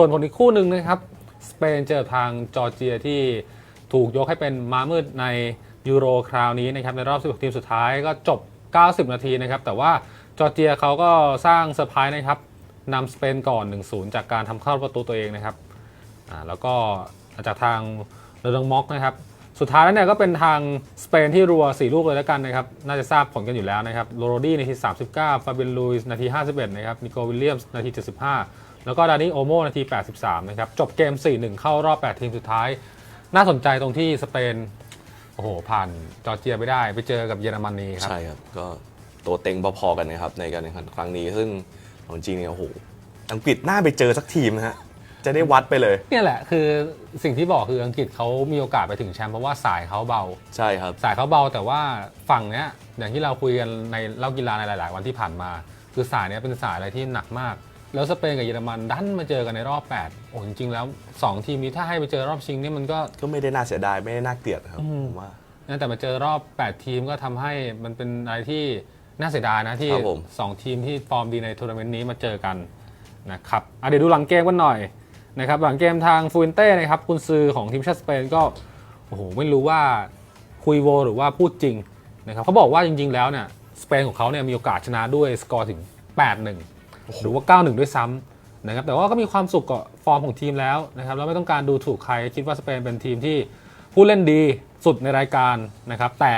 ส่วนผลอีกคู่หนึ่งนะครับ สเปนเจอทางจอร์เจียที่ถูกยกให้เป็นม้ามืดในยูโรคราวนี้นะครับในรอบ 16 ทีมสุดท้ายก็จบ 90 นาทีนะครับ แต่ว่าจอร์เจียเขาก็สร้างเซอร์ไพรส์นะครับนำสเปนก่อน 1-0 จากการทำเข้าประตูตัวเองนะครับอ่าแล้วก็จากทางเรดังม็อกนะครับ สุดท้ายแล้วเนี่ยก็เป็นทางสเปนที่รัว 4 ลูกเลยแล้วกันนะครับ น่าจะทราบผลกันอยู่แล้วนะครับโรโรดี้นาที 39 ฟาเบนลุยส์นาที 51 นะครับนิโควิลเลียมส์นาที 75 แล้วก็ดานิโอโมนาที 83 นะครับ จบเกม 4-1 เข้ารอบ 8 ทีมสุดท้าย น่าสนใจตรงที่สเปน โอ้โห ผ่านจอร์เจียไปได้ ไปเจอกับเยอรมนีครับ ใช่ครับ ก็ตัวเต็งพอๆกันนะครับ ในการแข่งขันครั้งนี้ ซึ่งเอาจริงๆเนี่ยโอ้โห อังกฤษน่าไปเจอสักทีมนะฮะ จะได้วัดไปเลย เนี่ยแหละคือสิ่งที่บอกคืออังกฤษเขามีโอกาสไปถึงแชมป์เพราะว่าสายเขาเบา ใช่ครับ สายเขาเบาแต่ว่าฝั่งเนี้ยอย่างที่เราคุยกันในเล่ากีฬาในหลาย ๆ วันที่ผ่านมา คือสายเนี้ยเป็นสายอะไรที่หนักมาก แล้วสเปนกับเยอรมันดันมาเจอกันในรอบ 8 โอ้จริงๆแล้ว 2 ทีมนี้ถ้าให้ไปเจอรอบชิงนี่มันก็ ก็ไม่ได้น่าเสียดายไม่ได้น่าเกลียดครับผมว่า นะแต่มาเจอรอบ 8 ทีมก็ทำให้มันเป็นอะไรที่น่าเสียดายนะที่ ครับผม 2 ทีมที่ฟอร์มดีในทัวร์นาเมนต์นี้มาเจอกันนะครับอะเดี๋ยวดูหลังเกมกันหน่อยนะครับหลังเกมทางฟูนเต้นะครับกุนซือของทีมชาติสเปนก็โอ้โหไม่รู้ว่าคุยโวหรือว่าพูดจริงนะครับเขาบอกว่าจริง ๆ แล้วเนี่ยสเปนของเขาเนี่ยมีโอกาสชนะด้วยสกอร์ถึง 8-1 หรือว่า 9-1 ด้วยซ้ำนะครับแต่ว่าก็มีความสุขกับฟอร์มของทีมแล้วนะครับแล้วไม่ต้องการดูถูกใครคิดว่าสเปนเป็นทีมที่ผู้เล่นดีสุดในรายการนะครับแต่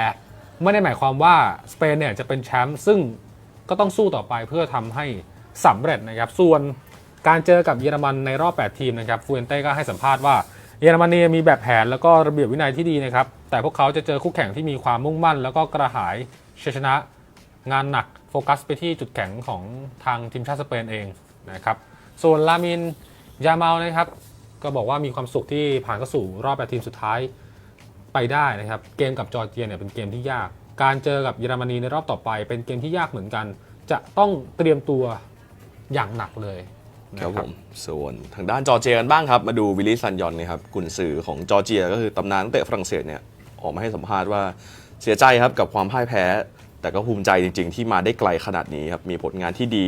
ไม่ได้หมายความว่าสเปนเนี่ยจะเป็นแชมป์ซึ่งก็ต้องสู้ต่อไปเพื่อทำให้สำเร็จนะครับ ส่วนการเจอกับเยอรมันในรอบ 8 ทีมนะครับฟูเอนเต้ก็ให้สัมภาษณ์ว่าเยอรมนีมีแบบแผนแล้วก็ระเบียบวินัยที่ดีนะครับ แต่พวกเขาจะเจอคู่แข่งที่มีความมุ่งมั่น แล้วก็กระหายชัยชนะงานหนัก โฟกัสไปที่จุดแข็งของทางทีมชาติสเปนเองนะครับ ส่วนลามินยาเมานะครับ ก็บอกว่ามีความสุขที่ผ่านเข้าสู่รอบแปดทีมสุดท้ายไปได้นะครับ เกมกับจอร์เจียเนี่ยเป็นเกมที่ยาก การเจอกับเยอรมนีในรอบต่อไป เป็นเกมที่ยากเหมือนกัน จะต้องเตรียมตัวอย่างหนักเลยครับผมส่วนทางด้านจอร์เจียกันบ้างครับ มาดูวิลลี่ซันยอนนะครับกุนซือของจอร์เจีย ก็คือตำนานนักเตะฝรั่งเศสเนี่ยออกมาให้สัมภาษณ์ว่าเสียใจครับกับความพ่ายแพ้ แต่ก็ภูมิใจจริง ๆ ที่มาได้ไกลขนาดนี้ครับมีผลงานที่ดี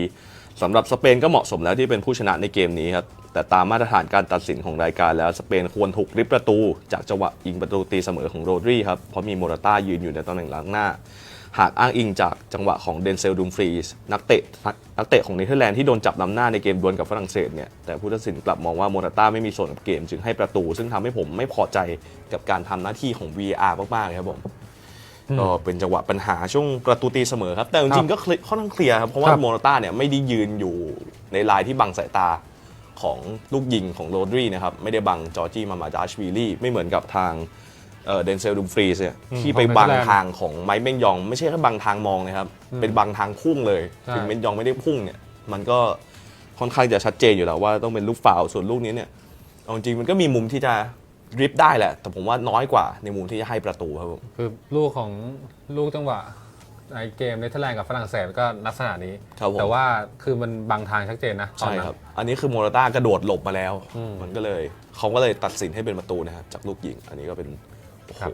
สำหรับสเปนก็เหมาะสมแล้วที่เป็นผู้ชนะในเกมนี้ครับแต่ตามมาตรฐานการตัดสินของรายการแล้วสเปนควรถูกริบประตู จากจังหวะยิงประตูตีเสมอของโรดรีครับเพราะมีโมราต้ายืนอยู่ในตำแหน่งหลังหน้า หากอ้างอิงจากจังหวะของเดนเซลดุมฟรีสนักเตะนักเตะของเนเธอร์แลนด์ที่โดนจับนำหน้าในเกมดวลกับฝรั่งเศสเนี่ยแต่ผู้ตัดสินกลับมองว่าโมราต้าไม่มีส่วนกับเกมจึงให้ประตู ซึ่งทำให้ผมไม่พอใจกับการทำหน้าที่ของ VR มากๆเลยครับผม ก็เป็นจังหวะปัญหาช่วงประตูตีเสมอครับ แต่จริงๆก็เคลียร์ค่อนข้างเคลียร์ครับ เพราะว่าครับโมราต้าเนี่ยไม่ได้ยืนอยู่ในลายที่บังสายตาของลูกยิงของโรดรีนะครับ ไม่ได้บังจอร์จี้มามาดาชวีลี่ ไม่เหมือนกับทางเดนเซลดุมฟรีสเนี่ยอืมที่ไปของบังเนเธอร์แลนด์ทางของไมค์เม่งยอง ไม่ใช่แค่บังทางมองนะครับ เป็นบังทางพุ่งเลยใช่ถึงเม่งยองไม่ได้พุ่งเนี่ยมันก็ค่อนข้างจะชัดเจนอยู่แล้วว่าต้องเป็นลูกฟาวล์ส่วนลูกนี้เนี่ยเอาจริงๆมันก็มีมุมที่จะ ดริฟต์ได้แหละ แต่ผมว่าน้อยกว่าในมุมที่จะให้ประตูครับผมคือลูกของลูกจังหวะในเกมเนเธอร์แลนด์กับฝรั่งเศสก็ลักษณะนี้ ครับผมแต่ว่าคือมันบางทางชัดเจนนะตอนใช่นั้นครับ อันนี้คือโมราต้ากระโดดหลบมาแล้ว มันก็เลยเขาก็เลยตัดสินให้เป็นประตูนะครับจากลูกยิง อันนี้ก็เป็นโอ้โหครับ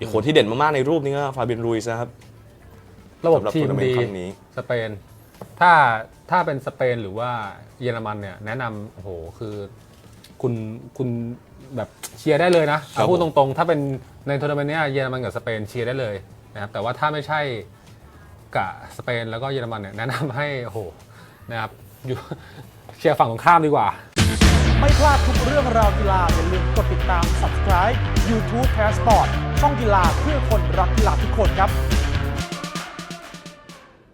อีกคนที่เด่นมากๆในรูปนี้ก็ฟาเบียนรุยส์นะครับ ระบบสำหรับทีมทัวร์นาเมนต์ดีครั้งนี้ สเปน ถ้าถ้าเป็นสเปนหรือว่าเยอรมันเนี่ย แนะนำโอ้โหคือคุณคุณ แบบเชียร์ได้เลยนะครัเอาบพูดผตมรงๆ ถ้าเป็นในทัวร์นาเมนต์เนี้ยเยอรมันกับสเปนเชียร์ได้เลยนะครับแต่ว่าถ้าไม่ใช่กับสเปนแล้วก็เยอรมันเนี่ยแนะนำให้โอ้โหนะครับอยู่เชียร์ฝั่งตรงข้ามดีกว่า ไม่พลาดทุกเรื่องราวกีฬาอย่าลืมกดติดตาม subscribe YouTube Passport ช่องกีฬาเพื่อคนรักกีฬาทุกคนครับ